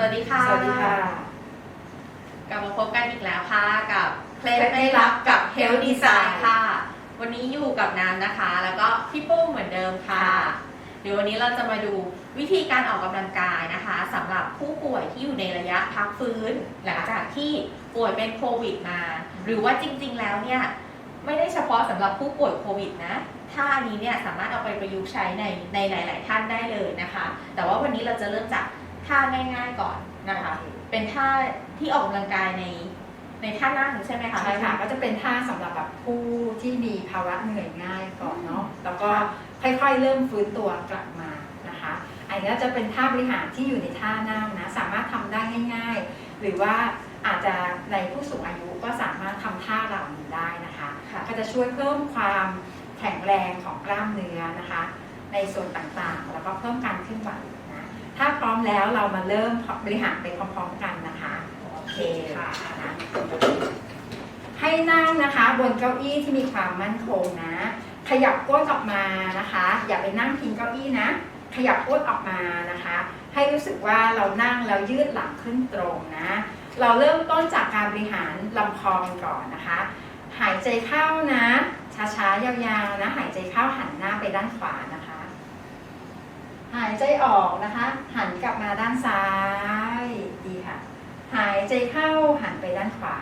สวัสดีค่ะ สวัสดีค่ะ กลับมาพบกันอีกแล้วค่ะ กับเคล็ดเคล็ดไม่ลับกับ Health Design Design ค่ะ วันนี้อยู่กับน้ำนะคะ แล้วก็พี่ปุ้มเหมือนเดิมค่ะค่ะเดี๋ยววันนี้เราจะมาดูวิธีการออกกำลังกายนะคะสำหรับผู้ป่วยที่อยู่ในระยะพักฟื้น หลังจากที่ป่วยเป็นโควิดมา หรือว่าจริง ๆ แล้วเนี่ยไม่ได้เฉพาะสำหรับผู้ป่วยโควิดนะท่านี้เนี่ยสามารถเอาไปประยุกต์ใช้ในในหลาย ๆ ท่านได้เลยนะคะ แต่ว่าวันนี้เราจะเริ่มจาก ท่าง่ายๆก่อนนะคะ เป็นท่าที่ออกกำลังกายในในท่านั่งใช่ไหมคะใช่ค่ะก็จะเป็นท่าสำหรับแบบผู้ที่มีภาวะเหนื่อยง่ายก่อนเนาะแล้วก็ค่อยๆ เริ่มฟื้นตัวกลับมานะคะอันนี้จะเป็นท่าบริหารที่อยู่ในท่านั่งนะสามารถทำได้ง่าย ๆ หรือว่าอาจจะในผู้สูงอายุก็สามารถทำท่าเหล่านี้ได้นะคะค่ะก็จะช่วยเพิ่มความแข็งแรงของกล้ามเนื้อนะคะ ในส่วนต่างๆ แล้วก็เพิ่มการเคลื่อนไหวนะ ถ้าพร้อมแล้วเรามาเริ่มบริหารไปพร้อมๆกันนะคะ โอเคค่ะนะให้นั่งนะคะ บนเก้าอี้ที่มีความมั่นคงนะ ขยับก้นออกมานะคะ อย่าไปนั่งพิงเก้าอี้นะ ขยับก้นออกมานะคะ ให้รู้สึกว่าเรานั่งแล้วยืดหลังขึ้นตรงนะ เราเริ่มต้นจากการบริหารลำคองก่อนนะคะ หายใจเข้านะ ช้าๆยาวๆนะ หายใจเข้าหันหน้าไปด้านขวานะคะ หายใจออกนะคะ หันกลับมาด้านซ้าย ดีค่ะ หายใจเข้าหันไปด้านขวา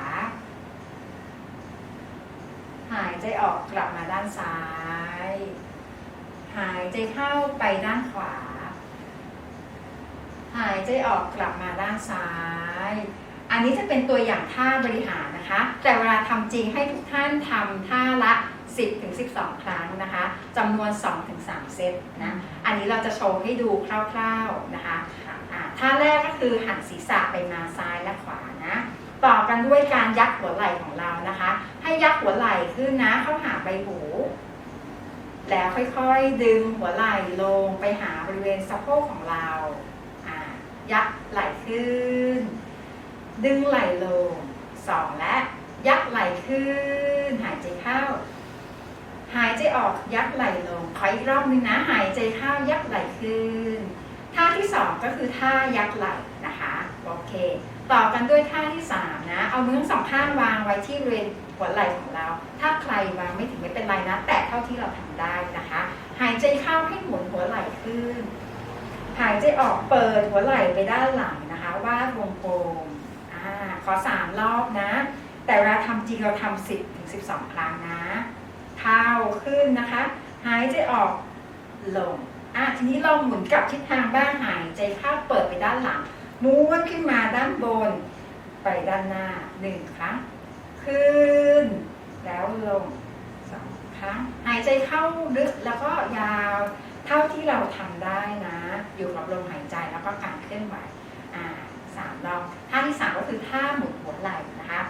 หายใจออกกลับมาด้านซ้าย หายใจเข้าไปด้านขวา หายใจออกกลับมาด้านซ้าย อันนี้จะเป็นตัวอย่างท่าบริหารนะคะ แต่เวลาทำจริงให้ทุกท่านทำท่าละ 10ถึง12 ครั้งนะคะจำนวน2ถึง3เซตนะ อันนี้เราจะโชว์ให้ดูคร่าวๆนะคะท่าแรกก็คือหันศีรษะไปมาซ้ายและขวานะ ต่อกันด้วยการยักหัวไหล่ของเรานะคะ ให้ยักหัวไหล่ขึ้นนะเข้าหาใบหู แล้วค่อยๆดึงหัวไหล่ลงไปหาบริเวณสะโพกของเรา ยักไหล่ขึ้น ดึงไหล่ลงสองและยักไหล่ขึ้น หายใจเข้า หายใจออกยักไหล่ลงขออีกรอบนึงนะ หายใจเข้ายักไหล่ขึ้นท่าที่สองก็คือท่ายักไหล่นะคะโอเค ต่อกันด้วยท่าที่สามนะ เอามือทั้งสองข้างวางไว้ที่บริเวณหัวไหล่ของเรา ถ้าใครวางไม่ถึงไม่เป็นไรนะ แต่เท่าที่เราทำได้นะคะ หายใจเข้าให้หมุนหัวไหล่ขึ้น หายใจออกเปิดหัวไหล่ไปด้านหลังนะคะวาดวงกลมอ่า ขอสามรอบนะ แต่เวลาทำจริงเราทำสิบถึงสิบสองครั้งนะเข้าขึ้นนะคะ หายใจออกลงอะทีนี้เราหมุนกลับทิศทางบ้างหายใจเข้าเปิดไปด้านหลังม้วนขึ้นมาด้านบน ไปด้านหน้าหนึ่งครั้งขึ้น แล้วลงสองครั้งหายใจเข้าลึกแล้วก็ยาวเท่าที่เราทำได้นะ อยู่กับลมหายใจแล้วก็การเคลื่อนไหวอ่า สามรอบท่าที่สามก็คือท่าหมุนหัวไหล่นะคะ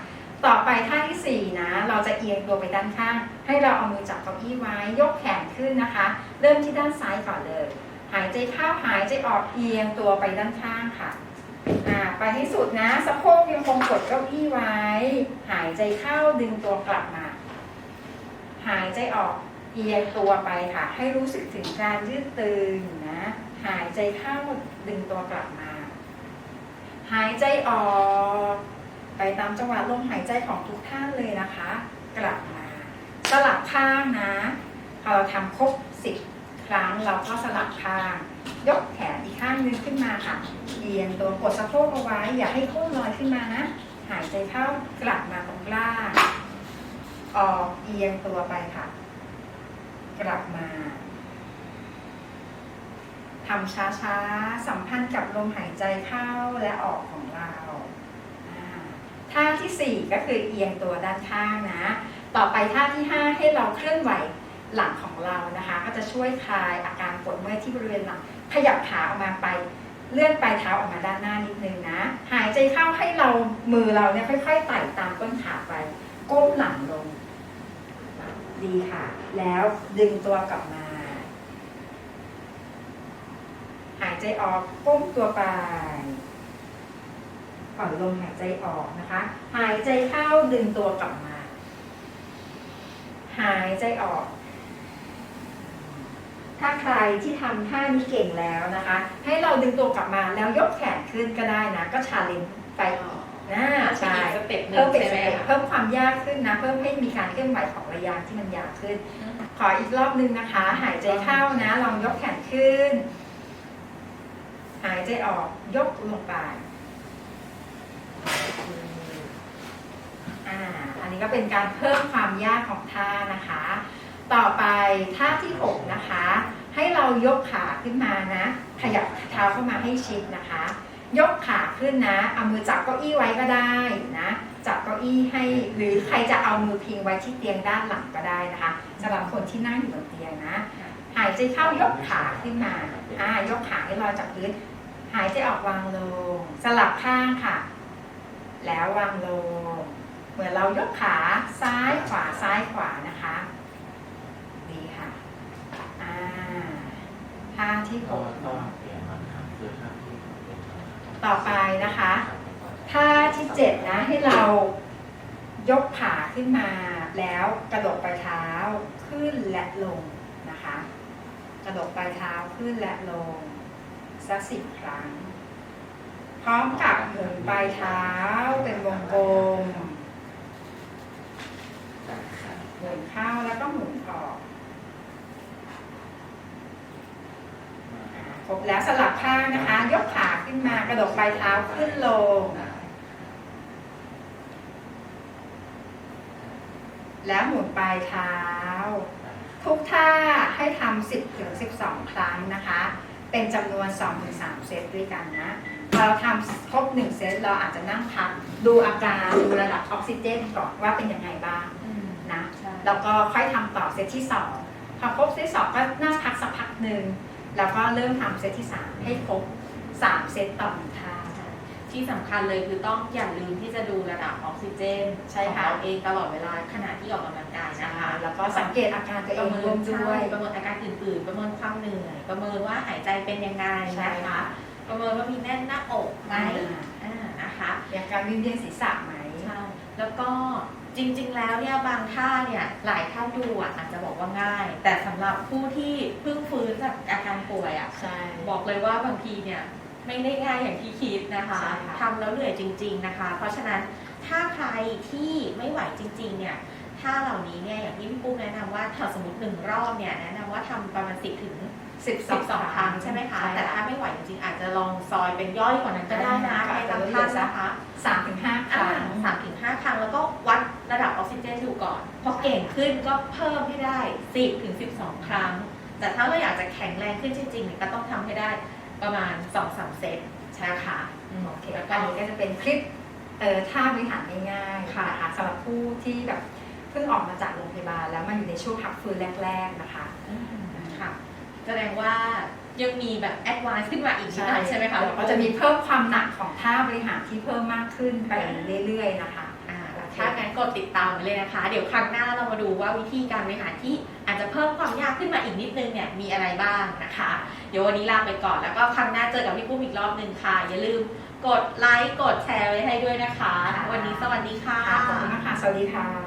ต่อไปท่าที่สี่นะ เราจะเอียงตัวไปด้านข้าง ให้เราเอามือจับเก้าอี้ไว้ ยกแขนขึ้นนะคะ เริ่มที่ด้านซ้ายก่อนเลย หายใจเข้าหายใจออกเอียงตัวไปด้านข้างค่ะอ่าไปให้สุดนะสะโพกยังคงกดเก้าอี้ไว้ หายใจเข้าดึงตัวกลับมา หายใจออกเอียงตัวไปค่ะ ให้รู้สึกถึงการยืดตึงนะ หายใจเข้าดึงตัวกลับมา ใจออก ไปตามจังหวะลมหายใจของทุกท่านเลยนะคะ กลับมา สลับข้างนะ พอเราทำครบสิบครั้งเราก็สลับข้าง ยกแขนอีกข้างนึงขึ้นมาค่ะเอียงตัวกดสะโพกเอาไว้ อย่าให้โค้งลอยขึ้นมานะ หายใจเข้ากลับมาตรงกลางออกเอียงตัวไปค่ะ กลับมาทำช้าๆ สัมพันธ์กับลมหายใจเข้าและออกของ ที่สี่ก็คือเอียงตัวด้านข้างนะ ต่อไปท่าที่ห้าให้เราเคลื่อนไหวหลังของเรานะคะ ก็จะช่วยคลายอาการปวดเมื่อยที่บริเวณหลัง ขยับขาออกมาไป เลื่อนปลายเท้าออกมาด้านหน้านิดนึงนะ หายใจเข้าให้เรามือเราเนี่ยค่อยๆไต่ตามต้นขาไป ก้มหลังลง ดีค่ะ แล้วดึงตัวกลับมา หายใจออกก้มตัวไป ปล่อยลมหายใจออกนะคะ หายใจเข้าดึงตัวกลับมา หายใจออก ถ้าใครที่ทำท่านี้เก่งแล้วนะคะ ให้เราดึงตัวกลับมาแล้วยกแขนขึ้นก็ได้นะ ก็ชาเลนจ์ไปนะใช่สเต็ปหนึ่เพิ่งมเป็นใช่สไหมเต็ปคะเพิ่มความยากขึ้นนะ เพิ่มให้มีการเคลื่อนไหวของระยางที่มันยาวขึ้น ขออีกรอบนึงนะคะ หายใจเข้านะ ลองยกแขนขึ้น หายใจออกยกลงไป อ่าอันนี้ก็เป็นการเพิ่มความยากของท่านะคะ ต่อไปท่าที่ 6 นะคะ ให้เรายกขาขึ้นมานะ ขยับเท้าเข้ามาให้ชิดนะคะ ยกขาขึ้นนะเอามือจับเก้าอี้ไว้ก็ได้นะจับเก้าอี้ให้หรือใครจะเอามือพิงไว้ที่เตียงด้านหลังก็ได้นะคะสำหรับคนที่นั่งอยู่บนเตียงนะ หายใจเข้ายกขาขึ้นมาอ่ายกขาให้ลอยจากพื้นหายใจออกวางลง สลับข้างค่ะ แล้ววางลง เหมือนเรายกขาซ้ายขวาซ้ายขวานะคะดีค่ะอ่าท่าที่หก็กต้องเปลี่ยนมาครับคือถ้าที่เป็นต่อไปนะคะท่าที่เจ็ดนะให้เรายกขาขึ้นมาแล้วกระดกปลายเท้าขึ้นและลงนะคะ กระดกปลายเท้าขึ้นและลงสักสิบครั้ง พร้อมกับหมุนปลายเท้าเป็นวงกลมหมุนเข้าแล้วก็หมุนออกครบแล้วสลับข้างนะคะ ยกขาขึ้นมากระดกปลายเท้าขึ้นลง แล้วหมุนปลายเท้า ทุกท่าให้ทำ10ถึง12 ครั้งนะคะ เป็นจำนวน 2-3ถึงเซตด้วยกันนะ เราทำครบ1เซตเราอาจจะนั่งพักดูอาการดูระดับออกซิเจนก่อนว่าเป็นยังไงบ้างอืมนะใช่แล้วก็ค่อยทำต่อเซตที่2พอครบเซตสองก็นั่งพักสักพักหนึ่งแล้วก็เริ่มทำเซตที่3ให้ครบ3เซตต่อหนึ่งท่าที่สำคัญเลยคือต้องอย่าลืมที่จะดูระดับออกซิเจนใช่ของค่ะเราเองตลอดเวลาขณะที่ออกกำลังกายนะคะ แล้วก็สังเกตอาการตัวปเอระงเมิร่วนมใช่ด้วยประเมินอาการอื่นๆ ประเมินความเหนื่อย ประเมินว่าหายใจเป็นยังไงใช่นะคะค่ะ ประเมินว่ามีแน่นหน้าอกไหมอ่าอ่านะคะมีอาการวิงเวียนศีรษะไหมใช่แล้วก็จริงๆ แล้วเนี่ยบางท่าเนี่ยหลายท่านดูอะอาจจะบอกว่าง่าย แต่สำหรับผู้ที่เพิ่งฟื้นจากอาการป่วยอะใช่บอกเลยว่าบางทีเนี่ยไม่ได้ง่ายอย่างที่คิดนะคะใช่ค่ะทำแล้วเหนื่อยจริง ๆนะคะ เพราะฉะนั้นถ้าใครที่ไม่ไหวจริง ๆ เนี่ยท่าเหล่านี้เนี่ยอย่างที่พี่ปุ้มแนะนำว่าถ้าสมมติหนึ่งรอบเนี่ยแนะนำว่าทำประมาณสิบถึง สิบสิบสองครั้งใช่ไหมคะ แต่ถ้าไม่ไหวจริงๆอาจจะลองซอยเป็นย่อยกว่านั้นก็ได้นะในบางท่านนะคะสามถึงห้าคอ่ารั้งสามถึงห้าครั้งแล้วก็วัดระดับออกซิเจนดูก่อน พอเก่งขึ้นก็เพิ่มให้ได้สิบถึงสิบสองครั้ง แต่ถ้าเราอยากจะแข็งแรงขึ้นจริงๆเนี่ยก็ต้องทำให้ได้ประมาณสองสามเซตใช่ค่ะอืมโอเคแล้วอัก็นนี้ก็จะเป็นคลิปเอ่อท่าบริหารง่ายๆค่ะนะคะสำหรับผู้ที่แบบเพิ่งออกมาจากโรงพยาบาลแล้วมาอยู่ในช่วงพักฟื้นแรก ๆนะคะอืมค่ะ แสดงว่ายังมีแบบแอดวานซ์ขึ้นมาอีกนิดหน่อยใช่ไหมคะเดี๋ยวก็จะมีเพิ่มความหนักของท่าบริหารที่เพิ่มมากขึ้นไปเรื่อยๆนะคะอ่าถ้างั้นกดติดตามไว้เลยนะคะ เดี๋ยวครั้งหน้าเรามาดูว่าวิธีการบริหารที่อาจจะเพิ่มความยากขึ้นมาอีกนิดนึงเนี่ยมีอะไรบ้างนะคะ เดี๋ยววันนี้ลาไปก่อนแล้วก็ครั้งหน้าเจอกับพี่ปุ้มอีกรอบหนึ่งค่ะ อย่าลืมกดไลค์กดแชร์ไว้ให้ด้วยนะคะค่ะวันนี้สวัสดีค่ะขอบคุณนะคะสวัสดีค่ะ